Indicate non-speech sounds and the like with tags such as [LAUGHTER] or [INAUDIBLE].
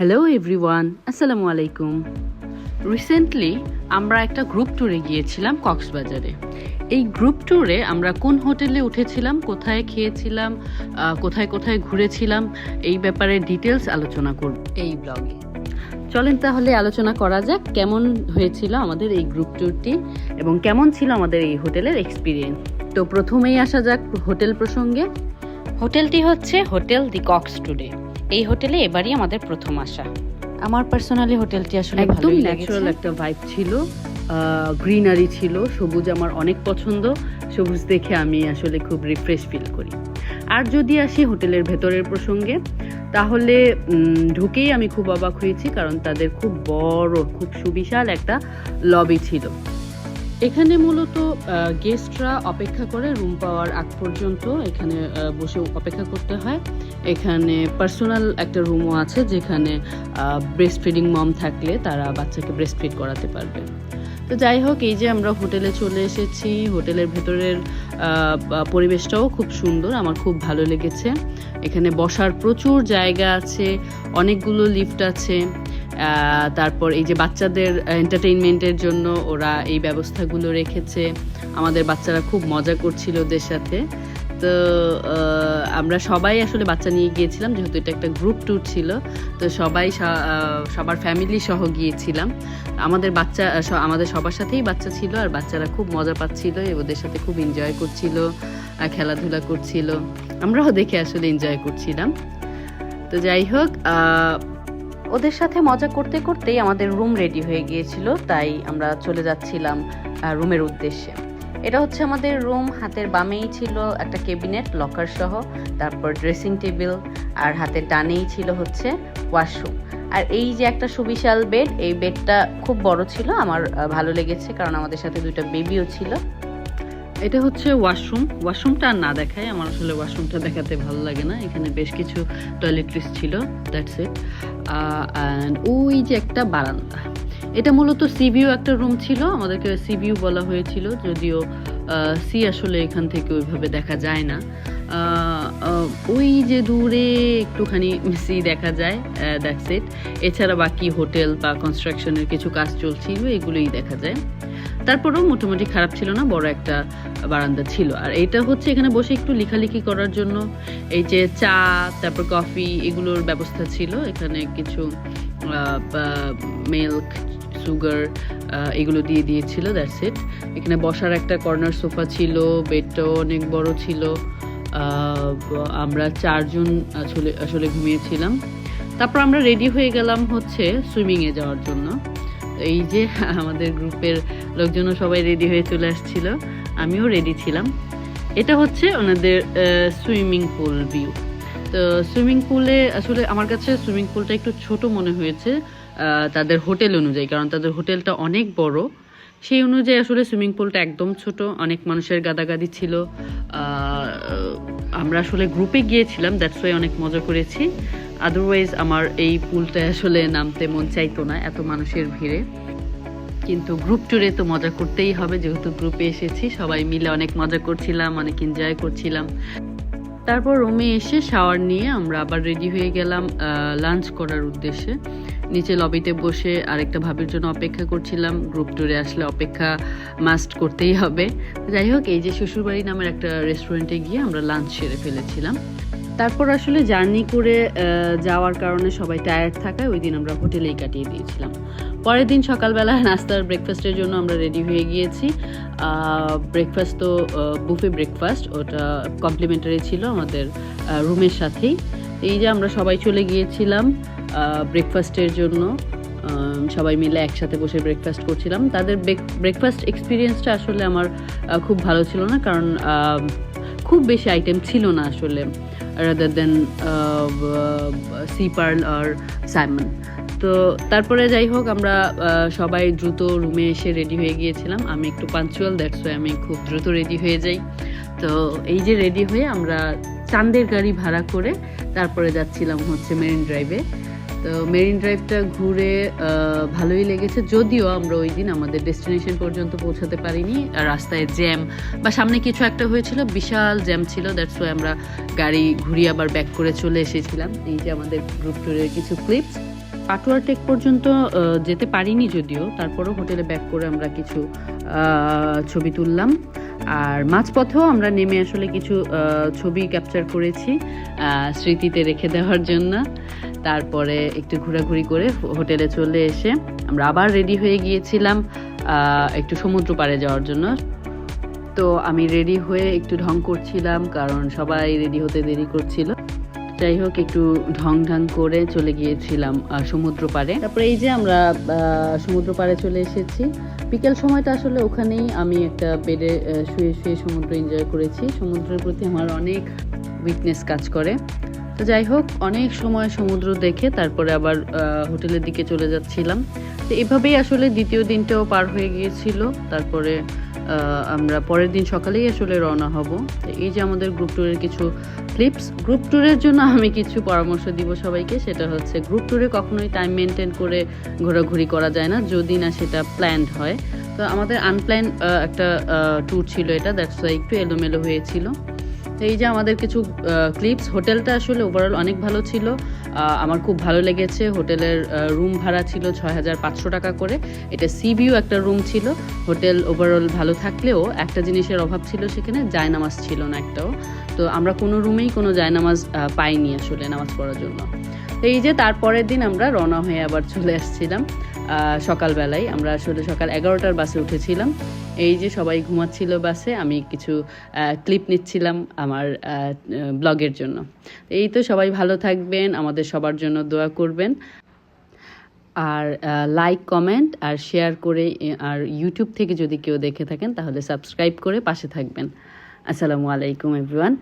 Hello everyone আসসালামু আলাইকুম recently আমরা একটা গ্রুপ ট্যুরে গিয়েছিলাম কক্সবাজারে। এই গ্রুপ ট্যুরে আমরা কোন হোটেলে উঠেছিলাম, কোথায় খেয়েছিলাম কোথায় কোথায় ঘুরেছিলাম, এই ব্যাপারে ডিটেলস আলোচনা করব এই ব্লগে চলেন তাহলে আলোচনা করা যাক কেমন হয়েছিল আমাদের এই গ্রুপ ট্যুরটি এবং কেমন ছিল আমাদের এই হোটেলের এক্সপিরিয়েন্স তো প্রথমেই আসা যাক হোটেল প্রসঙ্গে। হোটেলটি হচ্ছে হোটেল দি কক্স টুডে। এই হোটেলে এবারই আমাদের প্রথম আসা। আমার পার্সোনালি হোটেলটি আসলে একদম ন্যাচারাল একটা ভাইব ছিল। গ্রিনারি ছিল সবুজ আমার অনেক পছন্দ। সবুজ দেখে আমি আসলে খুব রিফ্রেশ ফিল করি। আর যদি আসি হোটেলের ভেতরের প্রসঙ্গে তাহলে ঢুকেই আমি খুব অবাক হয়েছি কারণ তাদের খুব বড় খুব সুবিশাল একটা লবি ছিল। এখানে মূলত গেস্টরা অপেক্ষা করে রুম পাওয়ার আগ পর্যন্ত এখানে বসে অপেক্ষা করতে হয়। এখানে পার্সোনাল একটা রুমও আছে যেখানে ব্রেস্ট ফিডিং মম থাকলে তারা বাচ্চাকে ব্রেস্ট ফিড করাতে পারবে। তো যাই হোক, এই যে আমরা হোটেলে চলে এসেছি, হোটেলের ভেতরের পরিবেশটাও খুব সুন্দর, আমার খুব ভালো লেগেছে। এখানে বসার প্রচুর জায়গা আছে, অনেকগুলো লিফট আছে। তারপর এই যে বাচ্চাদের এন্টারটেইনমেন্টের জন্য ওরা এই ব্যবস্থাগুলো রেখেছে। আমাদের বাচ্চারা খুব মজা করছিল ওদের সাথে। তো আমরা সবাই আসলে বাচ্চা নিয়ে গিয়েছিলাম, যেহেতু এটা একটা গ্রুপ ট্যুর ছিল। তো সবাই সবার ফ্যামিলি সহ গিয়েছিলাম। আমাদের বাচ্চা আমাদের সবার সাথেই বাচ্চা ছিল আর বাচ্চারা খুব মজা পাচ্ছিল ওদের সাথে খুব এনজয় করছিল খেলাধুলা করছিল। আমরাও দেখে আসলে এনজয় করছিলাম। তো যাই হোক ওদের সাথে মজা করতে করতেই আমাদের রুম রেডি হয়ে গিয়েছিল, তাই আমরা চলে যাচ্ছিলাম রুমের উদ্দেশ্যে। এটা হচ্ছে আমাদের রুম হাতের বামেই ছিল একটা কেবিনেট লকার সহ, তারপর ড্রেসিং টেবিল আর হাতের ডানেই ছিল হচ্ছে ওয়াশরুম আর এই যে একটা সুবিশাল বেড এই বেডটা খুব বড় ছিল, আমার ভালো লেগেছে, কারণ আমাদের সাথে দুইটা বেবিও ছিল। এটা হচ্ছে ওয়াশরুম। ওয়াশরুমটা না দেখায় আমার আসলে ওয়াশরুমটা দেখাতে ভালো লাগে না। এখানে বেশ কিছু টয়লেট্রিস ছিল দ্যাটস ইট অ্যান্ড ওই যে একটা বারান্দা। এটা মূলত সিবিউ একটা রুম ছিল, আমাদেরকে সিবিউ বলা হয়েছিল, যদিও সি আসলে এখান থেকে ওইভাবে দেখা যায় না। ওই যে দূরে একটুখানি সি দেখা যায় দ্যাটস ইট এছাড়া বাকি হোটেল বা কনস্ট্রাকশনের কিছু কাজ চলছিল, এগুলোই দেখা যায়। তারপরেও মোটামুটি খারাপ ছিল না, বড় একটা বারান্দা ছিল। আর এটা হচ্ছে এখানে বসে একটু লেখালেখি করার জন্য। এই যে চা, তারপর কফি এগুলোর ব্যবস্থা ছিল। এখানে কিছু মিল্ক সুগার এগুলো দিয়ে দিয়েছিল দ্যাটস ইট এখানে বসার একটা কর্নার সোফা ছিল বেডটাও অনেক বড় ছিল। আমরা চারজন আসলে আসলে ঘুমিয়েছিলাম। তারপর আমরা রেডি হয়ে গেলাম হচ্ছে সুইমিংয়ে যাওয়ার জন্য। এই যে [LAUGHS] আমাদের গ্রুপের লোকজনও সবাই রেডি হয়ে চলে আসছিল, আমিও রেডি ছিলাম। এটা হচ্ছে ওনাদের সুইমিং পুল ভিউ তো সুইমিং পুলে আসলে আমার কাছে সুইমিং পুলটা একটু ছোট মনে হয়েছে তাদের হোটেল অনুযায়ী, কারণ তাদের হোটেলটা অনেক বড়। সেই অনুযায়ী আসলে সুইমিং পুলটা একদম ছোট, অনেক মানুষের গাদাগাদি ছিল। আমরা আসলে গ্রুপে গিয়েছিলাম দ্যাটস ওয়াই অনেক মজা করেছি। আদারওয়াইজ আমার এই পুলটা আসলে নামতে মন চাইতো না এত মানুষের ভিড়ে। কিন্তু গ্রুপ ট্যুরে তো মজা করতেই হবে, যেহেতু গ্রুপে এসেছি, সবাই মিলে অনেক মজা করছিলাম, অনেক এনজয় করছিলাম। তারপর রুমে এসে শাওয়ার নিয়ে আমরা আবার রেডি হয়ে গেলাম লাঞ্চ করার উদ্দেশ্যে। নিচে লবিতে বসে আরেকটা ভাবির জন্য অপেক্ষা করছিলাম গ্রুপ ট্যুরে আসলে অপেক্ষা মাস্ট করতেই হবে। যাই হোক, এই যে শ্বশুরবাড়ি নামের একটা রেস্টুরেন্টে গিয়ে আমরা লাঞ্চ সেরে ফেলেছিলাম। তারপর আসলে জার্নি করে যাওয়ার কারণে সবাই টায়ার্ড থাকায় ওই দিন আমরা হোটেলেই কাটিয়ে দিয়েছিলাম। পরের দিন সকালবেলা নাস্তার ব্রেকফাস্টের জন্য আমরা রেডি হয়ে গিয়েছি। ব্রেকফাস্ট তো বুফে ব্রেকফাস্ট ওটা কমপ্লিমেন্টারি ছিল আমাদের রুমের সাথেই। এই যে আমরা সবাই চলে গিয়েছিলাম ব্রেকফাস্টের জন্য। সবাই মিলে একসাথে বসে ব্রেকফাস্ট করছিলাম। তাদের ব্রেকফাস্ট এক্সপিরিয়েন্সটা আসলে আমার খুব ভালো ছিল না। কারণ খুব বেশি আইটেম ছিল না আসলে। রাদার দেন সি পার্ল আর সাইমন তো তারপরে যাই হোক, আমরা সবাই দ্রুত রুমে এসে রেডি হয়ে গিয়েছিলাম। আমি একটু পাঞ্চুয়াল দ্যাটস ওয়াই আমি খুব দ্রুত রেডি হয়ে যাই। তো এই যে রেডি হয়ে আমরা চান্দের গাড়ি ভাড়া করে তারপরে যাচ্ছিলাম হচ্ছে মেরিন ড্রাইভে তো মেরিন ড্রাইভটা ঘুরে ভালোই লেগেছে। যদিও আমরা ওই দিন আমাদের ডেস্টিনেশন পর্যন্ত পৌঁছাতে পারিনি, আর রাস্তায় জ্যাম বা সামনে কিছু একটা হয়েছিল, বিশাল জ্যাম ছিল দ্যাটস ওয়াই আমরা গাড়ি ঘুরিয়ে আবার ব্যাক করে চলে এসেছিলাম। এই যে আমাদের গ্রুপ ট্যুরের কিছু ক্লিপস পাটুয়ার টেক পর্যন্ত যেতে পারিনি যদিও, তারপরও হোটেলে ব্যাক করে আমরা কিছু ছবি তুললাম। আর মাঝপথেও আমরা নেমে আসলে কিছু ছবি ক্যাপচার করেছি স্মৃতিতে রেখে দেওয়ার জন্য। তারপরে একটু ঘোরাঘুরি করে হোটেলে চলে এসে আমরা আবার রেডি হয়ে গিয়েছিলাম একটু সমুদ্র পাড়ে যাওয়ার জন্য। তো আমি রেডি হয়ে একটু ঢং করছিলাম, কারণ সবাই রেডি হতে দেরি করছিল। যাই হোক, একটু ঢং ঢং করে চলে গিয়েছিলাম সমুদ্র পাড়ে তারপরে এই যে আমরা সমুদ্র পাড়ে চলে এসেছি। বিকেল সময়টা আসলে ওখানেই আমি একটা বেডে শুয়ে শুয়ে সমুদ্র এনজয় করেছি। সমুদ্রের প্রতি আমার অনেক উইকনেস কাজ করে। তো যাই হোক, অনেক সময় সমুদ্র দেখে তারপরে আবার হোটেলের দিকে চলে যাচ্ছিলাম। তো এভাবেই আসলে দ্বিতীয় দিনটাও পার হয়ে গিয়েছিল। তারপরে আমরা পরের দিন সকালেই আসলে রওনা হব। তো এই যে আমাদের গ্রুপ ট্যুরের কিছু ক্লিপস গ্রুপ ট্যুরের জন্য আমি কিছু পরামর্শ দিব সবাইকে, সেটা হচ্ছে গ্রুপ ট্যুরে কখনোই টাইম মেনটেন করে ঘোরাঘুরি করা যায় না, যদি না সেটা প্ল্যান্ড হয়। তো আমাদের আনপ্ল্যান একটা ট্যুর ছিল এটা দ্যাটস একটু এলোমেলো হয়েছিল। তো এই যে আমাদের কিছু ক্লিপস হোটেলটা আসলে ওভারঅল অনেক ভালো ছিল। আমার খুব ভালো লেগেছে। হোটেলের রুম ভাড়া ছিল ছয় হাজার পাঁচশো টাকা করে। এটা সিবিউ একটা রুম ছিল। হোটেল ওভারঅল ভালো থাকলেও একটা জিনিসের অভাব ছিল সেখানে, জায়নামাজ ছিল না একটাও। তো আমরা কোনো রুমেই কোনো জায়নামাজ পাইনি আসলে নামাজ পড়ার জন্য। এই যে তারপরের দিন আমরা রওনা হয়ে আবার চলে আসছিলাম। সকালবেলায়। আমরা আসলে সকাল এগারোটার বাসে উঠেছিলাম। এই যে সবাই ঘুমাচ্ছিল বাসে, আমি কিছু ক্লিপ নিচ্ছিলাম আমার ব্লগের জন্য। এই তো সবাই ভালো থাকবেন, আমাদের সবার জন্য দোয়া করবেন। আর লাইক কমেন্ট আর শেয়ার করে, আর ইউটিউব থেকে যদি কেউ দেখে থাকেন, তাহলে সাবস্ক্রাইব করে পাশে থাকবেন। আসসালামু আলাইকুম এভরিওয়ান